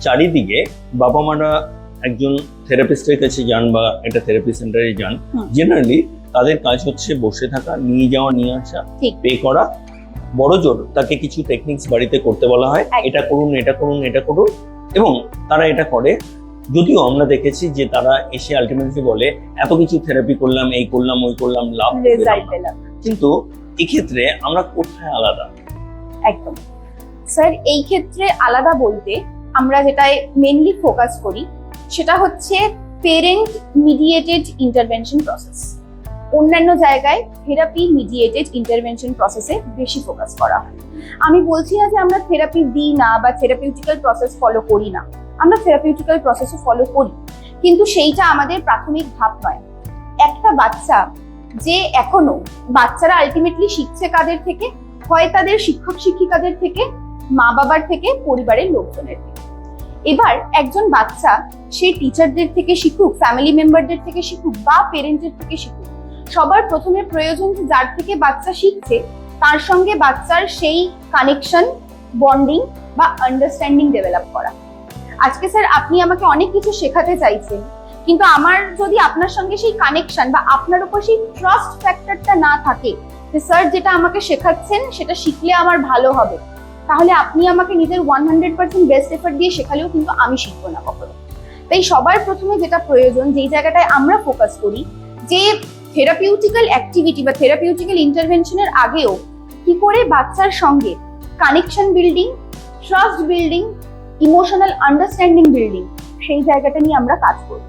চারিদিকে বাবা মারা একজন থেরাপিস্টের কাছে যান বা একটা থেরাপি সেন্টারে যান জেনারেলি তাদের কাজ হচ্ছে বসে থাকা নিয়ে যাওয়া নিয়ে আসা পে করা। বড় জোর তাকে কিছু টেকনিক্স বাড়িতে করতে বলা হয় এটা করুন এটা করুন এটা করুন। এবং তারা এটা করে। যদিও আমরা দেখেছি যে তারা এসে আলটিমেটলি বলে এত কিছু থেরাপি করলাম এই করলাম ওই করলাম লাভ কিন্তু এক্ষেত্রে আমরা কোথায় আলাদা? একদম। স্যার এই ক্ষেত্রে আলাদা বলতে আমরা যেটায় মেনলি ফোকাস করি, সেটা হচ্ছে পেরেন্ট মিডিয়েটেড ইন্টারভেনশন প্রসেস অন্যান্য জায়গায় থেরাপি মিডিয়েটেড ইন্টারভেনশন প্রসেসে বেশি ফোকাস করা হয়। আমি বলছি না যে আমরা থেরাপি দিই না বা থেরাপিউটিক্যাল প্রসেস ফলো করি না। আমরা থেরাপিউটিক্যাল প্রসেসও ফলো করি, কিন্তু সেইটা আমাদের প্রাথমিক ধাপ নয়। একটা বাচ্চা যে এখনও, বাচ্চারা আলটিমেটলি শিখছে কাদের থেকে? হয় তাদের শিক্ষক শিক্ষিকাদের থেকে? মা বাবার থেকে? পরিবারের লোকজনের এবার একজন বাচ্চা সে টিচারদের থেকে শিখুক ফ্যামিলি মেম্বারদের থেকে শিখুক বা পেরেন্টের থেকে শিখুক। সবার প্রথমে প্রয়োজন যে যার থেকে বাচ্চা শিখছে, তার সঙ্গে বাচ্চার সেই কানেকশন বন্ডিং বা আন্ডারস্ট্যান্ডিং ডেভেলপ করা। আজকে স্যার আপনি আমাকে অনেক কিছু শেখাতে চাইছেন, কিন্তু আমার যদি আপনার সঙ্গে সেই কানেকশন বা আপনার উপর সেই ট্রাস্ট ফ্যাক্টরটা না থাকে, যে স্যার যেটা আমাকে শেখাচ্ছেন, সেটা শিখলে আমার ভালো হবে। তাহলে আপনি আমাকে নিজের one hundred percent best effort দিয়ে শেখালেও কিন্তু আমি শিখব না কখনো। তাই সবার প্রথমে যেটা প্রয়োজন, যেই জায়গাটায় আমরা ফোকাস করি, যে থেরাপিউটিক্যাল অ্যাক্টিভিটি বা থেরাপিউটিক্যাল ইন্টারভেনশনের আগেও কি করে বাচ্চার সঙ্গে connection building trust building emotional understanding building সেই জায়গাটা নিয়ে আমরা কাজ করি।